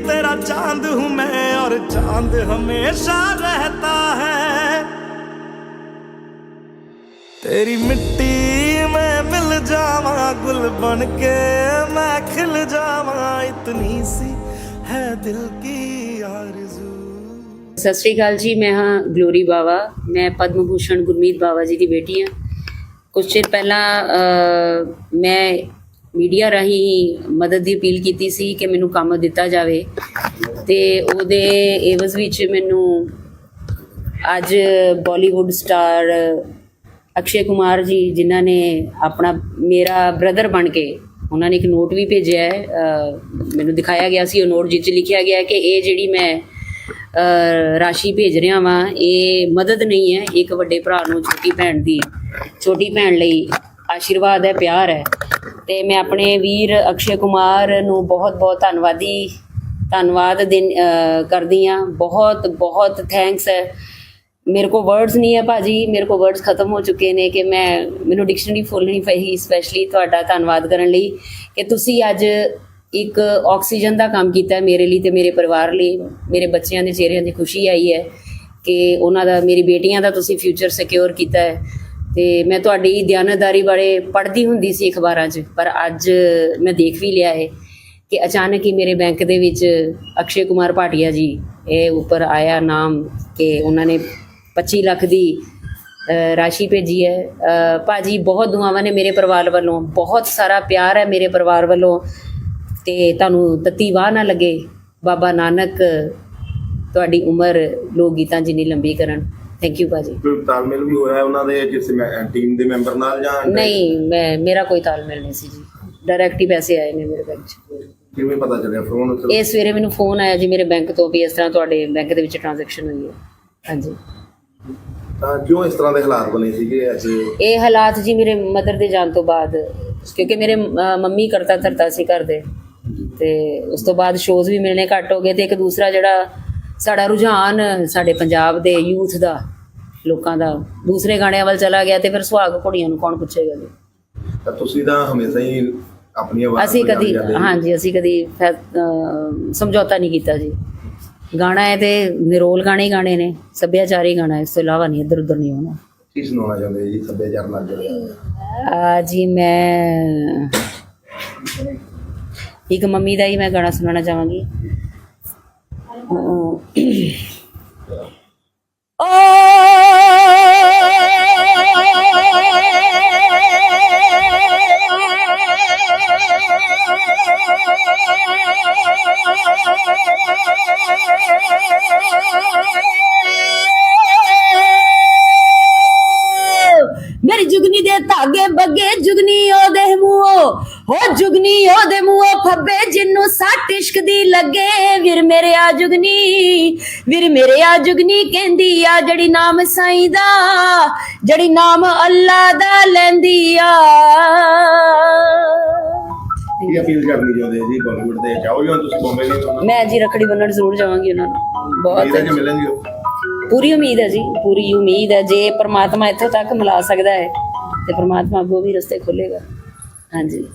का चांद हूँ मैं और चांद हमेशा रहता है तेरी मिट्टी में मिल जावा गुल बन के मैं खिल जावा इतनी सी है दिल की आरज़ू ਸਤਿ ਸ਼੍ਰੀ ਅਕਾਲ ਜੀ ਮੈਂ ਹਾਂ ਗਲੋਰੀ ਬਾਵਾ ਮੈਂ ਪਦਮ ਭੂਸ਼ਣ ਗੁਰਮੀਤ ਬਾਵਾ ਜੀ ਦੀ ਬੇਟੀ ਹਾਂ ਕੁਝ ਚਿਰ ਪਹਿਲਾਂ ਅ, ਮੈਂ ਮੀਡੀਆ ਰਾਹੀਂ ਮਦਦ ਦੀ ਅਪੀਲ ਕੀਤੀ ਸੀ ਕਿ ਮੈਨੂੰ ਕੰਮ ਦਿੱਤਾ ਜਾਵੇ ਤੇ ਉਹਦੇ ਏਵਜ਼ ਵਿੱਚ ਮੈਨੂੰ ਅੱਜ ਬਾਲੀਵੁੱਡ ਸਟਾਰ ਅਕਸ਼ੇ ਕੁਮਾਰ ਜੀ, ਜਿਨ੍ਹਾਂ ਨੇ ਆਪਣਾ ਮੇਰਾ ਬ੍ਰਦਰ ਬਣ ਕੇ ਉਹਨਾਂ ਨੇ ਇੱਕ ਨੋਟ ਵੀ ਭੇਜਿਆ ਹੈ ਮੈਨੂੰ ਦਿਖਾਇਆ ਗਿਆ ਸੀ ਉਹ ਨੋਟ ਜਿੱਚ ਲਿਖਿਆ ਗਿਆ ਕਿ ਇਹ ਜਿਹੜੀ ਮੈਂ ਰਾਸ਼ੀ ਭੇਜ ਰਿਹਾ ਵਾਂ, ਇਹ ਮਦਦ ਨਹੀਂ ਹੈ, ਇੱਕ ਵੱਡੇ ਭਰਾ ਨੂੰ ਛੋਟੀ ਭੈਣ ਦੀ, ਛੋਟੀ ਭੈਣ ਲਈ ਆਸ਼ੀਰਵਾਦ ਹੈ, ਪਿਆਰ ਹੈ। ਤੇ ਮੈਂ ਆਪਣੇ ਵੀਰ ਅਕਸ਼ੇ ਕੁਮਾਰ ਨੂੰ ਬਹੁਤ ਬਹੁਤ ਧੰਨਵਾਦੀ, ਧੰਨਵਾਦ ਦਿਨ ਕਰਦੀ ਆ ਬਹੁਤ ਬਹੁਤ ਥੈਂਕਸ ਹੈ ਮੇਰੇ ਕੋ ਵਰਡਸ ਨਹੀਂ ਹੈ ਭਾਜੀ। ਮੇਰੇ ਕੋ ਵਰਡਸ ਖਤਮ ਹੋ ਚੁੱਕੇ ਨੇ ਕਿ ਮੈਂ, ਮੈਨੂੰ ਡਿਕਸ਼ਨਰੀ ਫੁੱਲਣੀ ਪਈ ਸਪੈਸ਼ਲੀ ਤੁਹਾਡਾ ਧੰਨਵਾਦ ਕਰਨ ਲਈ ਕਿ ਤੁਸੀਂ ਅੱਜ ਇੱਕ ਆਕਸੀਜਨ ਦਾ ਕੰਮ ਕੀਤਾ ਹੈ ਮੇਰੇ ਲਈ ਤੇ ਮੇਰੇ ਪਰਿਵਾਰ ਲਈ। ਮੇਰੇ ਬੱਚਿਆਂ ਦੇ ਚਿਹਰਿਆਂ ਦੀ ਖੁਸ਼ੀ ਆਈ ਹੈ ਕਿ ਉਹਨਾਂ ਦਾ, ਮੇਰੀ ਬੇਟੀਆਂ ਦਾ ਤੁਸੀਂ ਫਿਊਚਰ ਸਿਕਿਉਰ ਕੀਤਾ ਹੈ। ਤੇ ਮੈਂ ਤੁਹਾਡੀ ਦਿਆਨਤਦਾਰੀ ਬਾਰੇ ਪੜ੍ਹਦੀ ਹੁੰਦੀ ਸੀ ਅਖਬਾਰਾਂ 'ਚ ਪਰ ਅੱਜ ਮੈਂ ਦੇਖ ਵੀ ਲਿਆ ਹੈ ਕਿ ਅਚਾਨਕ ਹੀ ਮੇਰੇ ਬੈਂਕ ਦੇ ਵਿੱਚ ਅਕਸ਼ੇ ਕੁਮਾਰ ਭਾਟੀਆ ਜੀ ਇਹ ਉੱਪਰ ਆਇਆ ਨਾਮ ਕਿ ਉਹਨਾਂ ਨੇ 25 ਲੱਖ ਦੀ ਰਾਸ਼ੀ ਭੇਜੀ ਹੈ। ਅ, ਭਾਜੀ ਬਹੁਤ ਦੁਆਵਾਂ ਨੇ ਮੇਰੇ ਪਰਿਵਾਰ ਵੱਲੋਂ ਬਹੁਤ ਸਾਰਾ ਪਿਆਰ ਹੈ ਮੇਰੇ ਪਰਿਵਾਰ ਵੱਲੋਂ ਤੇ ਤੁਹਾਨੂੰ ਤਤੀ ਵਾਹ ਨਾ ਲੱਗੇ। ਬਾਬਾ ਨਾਨਕ ਤੁਹਾਡੀ ਉਮਰ ਲੋਕ ਗੀਤਾਂ ਜਿੰਨੀ ਲੰਬੀ ਕਰਨ। ਥੈਂਕ ਯੂ ਭਾਜੀ। ਕੋਈ ਤਾਲਮੇਲ ਵੀ ਹੋਇਆ ਉਹਨਾਂ ਦੇ ਜਿਸ ਟੀਮ ਦੇ ਮੈਂਬਰ ਨਾਲ ਜਾਂ ਨਹੀਂ ਮੈਂ ਮੇਰਾ ਕੋਈ ਤਾਲਮੇਲ ਨਹੀਂ ਸੀ ਜੀ। ਡਾਇਰੈਕਟ ਹੀ ਪੈਸੇ ਆਏ ਨੇ ਮੇਰੇ ਬੈਂਕ 'ਚ। ਕਿਵੇਂ ਪਤਾ ਚੱਲਿਆ ਫੋਨ ਇਹ ਸਵੇਰੇ ਮੈਨੂੰ ਫੋਨ ਆਇਆ ਜੀ ਮੇਰੇ ਬੈਂਕ ਤੋਂ ਵੀ ਇਸ ਤਰ੍ਹਾਂ ਤੁਹਾਡੇ ਬੈਂਕ ਦੇ ਵਿੱਚ ਟ੍ਰਾਂਜੈਕਸ਼ਨ ਹੋਈ ਹੈ। ਹਾਂਜੀ। ਤਾਂ ਕਿਉਂ ਇਸ ਤਰ੍ਹਾਂ ਦੇ ਹਾਲਾਤ ਬਣੇ ਸੀਗੇ ਅੱਜ? ਇਹ ਹਾਲਾਤ ਜੀ ਮੇਰੇ ਮਦਰ ਦੇ ਜਾਣ ਤੋਂ ਬਾਅਦ ਕਿਉਂਕਿ ਮੇਰੇ ਮੰਮੀ ਕਰਤਾ ਧਰਤਾ ਸੀ ਘਰ ਦੇ। ਤੇ ਉਸ ਤੋਂ ਬਾਅਦ ਸ਼ੋਜ਼ ਵੀ ਮਿਲਣੇ ਘੱਟ ਹੋ ਗਏ ਤੇ ਇੱਕ ਦੂਸਰਾ ਜਿਹੜਾ ਸਾਡਾ ਰੁਝਾਨ ਸਾਡੇ ਪੰਜਾਬ ਦੇ ਯੂਥ ਦਾ ਲੋਕਾਂ ਦਾ। ਦੂਸਰੇ ਗਾਣਿਆਂ ਵੱਲ ਚਲਾ ਗਿਆ ਤੇ ਫਿਰ ਸੁਹਾਗ ਕੁੜੀਆਂ ਨੂੰ ਕੌਣ ਪੁੱਛੇਗਾ ਜੀ? ਤਾਂ ਤੁਸੀਂ ਤਾਂ ਹਮੇਸ਼ਾ ਹੀ ਆਪਣੀ ਆਵਾਜ਼ ਅਸੀਂ ਕਦੀ। ਹਾਂਜੀ ਅਸੀਂ ਕਦੀ ਸਮਝੌਤਾ ਨਹੀਂ ਕੀਤਾ ਜੀ। ਗਾਣਾ ਹੈ ਤੇ ਨਿਰੋਲ ਗਾਣੇ ਹੀ ਗਾਣੇ ਨੇ ਸੱਭਿਆਚਾਰੀ ਗਾਣਾ ਹੈ, ਇਸ ਤੋਂ ਇਲਾਵਾ ਨਹੀਂ ਇੱਧਰ ਉੱਧਰ ਨਹੀਂ ਹੋਣਾ। ਕੀ ਸੁਣਾਉਣਾ ਚਾਹੁੰਦੇ ਜੀ ਸੱਭਿਆਚਾਰ ਨਾਲ ਜੁੜਿਆ ਆ ਜੀ ਮੈਂ ਇੱਕ ਮੰਮੀ ਦਾ ਹੀ ਮੈਂ ਗਾਣਾ ਸੁਣਾਉਣਾ ਚਾਹਾਂਗੀ। ਉਹਦੇ ਮੂੰਹੋਂ ਹੋ ਜੁਗਨੀ ਉਹਦੇ ਮੂੰਹੋਂ ਫੱਬੇ ਜਿੰਨੂੰ ਸੱਟ ਇਸ਼ਕ ਦੀ ਲੱਗੇ। ਵੀਰ ਮੇਰੇ ਆ ਜੁਗਨੀ ਵੀਰ ਮੇਰੇ ਆ ਜੁਗਨੀ ਕਹਿੰਦੀ ਆ ਜਿਹੜੀ ਨਾਮ ਸਾਈਂ ਦਾ ਜਿਹੜੀ ਨਾਮ ਅੱਲਾ ਦਾ ਲੈਂਦੀ ਆ। ਕੀ ਅਪੀਲ ਕਰਨੀ ਚਾਹੁੰਦੇ ਜੀ ਬਾਲੀਵੁੱਡ ਦੇ? ਚਾਹੋ ਜਾਂ ਤੁਸੀਂ ਬੰਬੇ ਦੇ ਹੋ ਮੈਂ ਜੀ ਰਖੜੀ ਬੰਨਣ ਜ਼ਰੂਰ ਜਾਵਾਂਗੀ ਉਹਨਾਂ ਨੂੰ। ਬਹੁਤ ਇਹਦਾ ਕਿ ਮਿਲਣਗੇ? ਪੂਰੀ ਉਮੀਦ ਹੈ ਜੀ ਪੂਰੀ ਉਮੀਦ ਹੈ ਜੇ ਪ੍ਰਮਾਤਮਾ ਇੱਥੋਂ ਤੱਕ ਮਿਲਾ ਸਕਦਾ ਹੈ। ਤੇ ਪਰਮਾਤਮਾ ਅੱਗੋਂ ਵੀ ਰਸਤੇ ਖੋਲੇਗਾ। ਹਾਂਜੀ।